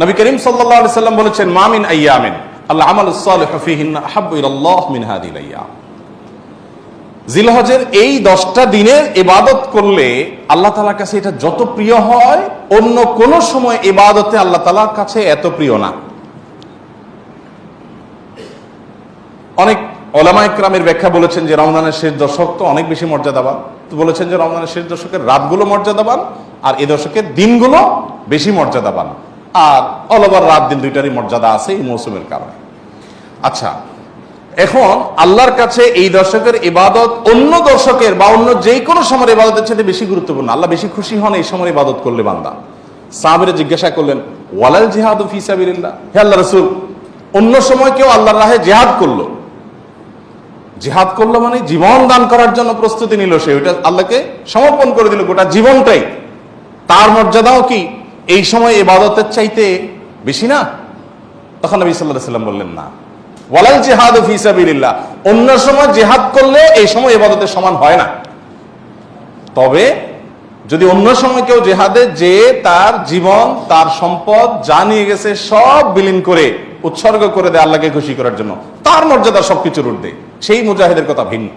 নবী করিম আলাইহি সাল্লাম বলেছেন মামিন আইয়ামিন আল্লাহ আমাল জিলহজের এই দশটা দিনের ইবাদত করলে আল্লাহ তালার কাছে এটা যত প্রিয় হয়, অন্য কোন সময় ইবাদতে আল্লাহ তালার কাছে এত প্রিয় না। অনেক ওলামা ইকরামের ব্যাখ্যা বলেছেন যে রমজানের শেষ দশক তো অনেক বেশি মর্যাদাবান। বলেছেন যে রমজানের শেষ দশকের রাতগুলো মর্যাদাবান আর এ দশকের দিনগুলো বেশি মর্যাদাবান। আর অল ওভার রাত দিন দুইটারই মর্যাদা আছে এই মৌসুমের কারণে। আচ্ছা এখন আল্লাহর কাছে এই দর্শকের ইবাদত অন্য দর্শকের বা অন্য যে কোনো সময়ের ইবাদতের সাথে বেশি গুরুত্বপূর্ণ। আল্লাহ বেশি খুশি হন এই সময় ইবাদত করলে বান্দা। সাহাবিরা জিজ্ঞাসা করলেন, ওয়ালাল জিহাদ ফি সাবিলিল্লাহ? হে আল্লাহ রাসূল, অন্য সময় কেউ আল্লাহর রাহে জিহাদ করল। জিহাদ করল মানে জীবন দান করার জন্য প্রস্তুতি নিল সে। ওইটা আল্লাহকে সমর্পণ করে দিল গোটা জীবনটাই। তার মর্যাদাও কি? এই সময় ইবাদতের চাইতে বেশি না? তখন নবী সাল্লাহ সাল্লাম বললেন, না। ওয়ালাল জিহাদ ফি সাবিলিল্লাহ। অন্য সময় জেহাদ করলে এই সময় ইবাদতের সমান হয় না। তবে যদি অন্য সময় কেউ জেহাদে যে তার জীবন, তার সম্পদ যা নিয়ে গেছে সব বিলীন করে, উৎসর্গ করে দেয় আল্লাহকে খুশি করার জন্য, তার মর্যাদা সবকিছুর ঊর্ধ্বে। সেই মুজাহিদের কথা ভিন্ন।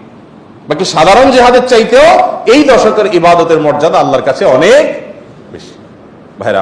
বাকি সাধারণ জেহাদের চাইতেও এই দশকের ইবাদতের মর্যাদা আল্লাহর কাছে অনেক বেশি। भाई